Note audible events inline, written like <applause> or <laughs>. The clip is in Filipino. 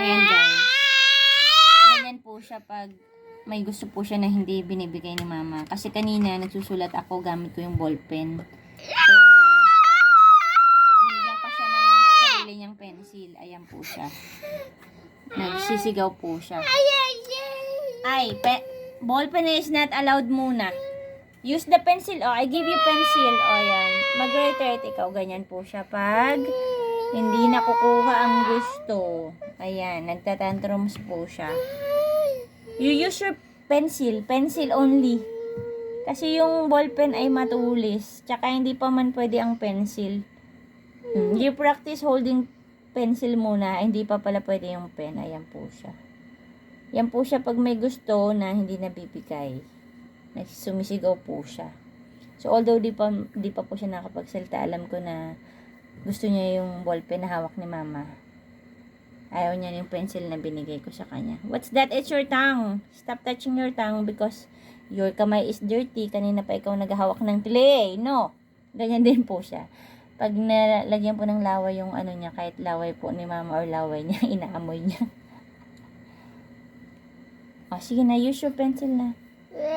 Ayan guys. Ganyan po siya pag may gusto po siya na hindi binibigay ni mama. Kasi kanina nagsusulat ako gamit ko yung ballpen. So, binigyan ko siya ng sarili niyang pencil. Ayan po siya. Nagsisigaw po siya. Ay, pe ballpen is not allowed muna. Use the pencil. Oh, I give you pencil. Oh, yan. Mag-write ikaw. Ganyan po siya pag hindi nakukuha ang gusto. Ayan, nagtatantrums po siya. You use your pencil. Pencil only. Kasi yung ballpen ay matulis. Tsaka hindi pa man pwede ang pencil. Hmm, You practice holding pencil muna. Hindi pa pala pwede yung pen. Ayan po siya. Yan po siya pag may gusto na hindi nabibigay. Nagsumisigaw po siya. So, although di pa, di pa po siya nakapagsalita, alam ko na gusto niya yung ballpen na hawak ni mama. Ayaw niya yung pencil na binigay ko sa kanya. What's that? It's your tongue. Stop touching your tongue because your kamay is dirty. Kanina pa ikaw naghahawak ng clay. No. Ganyan din po siya. Pag nalagyan po ng laway yung ano niya, kahit laway po ni mama or laway niya, <laughs> inaamoy niya. O, sige na, use your pencil na.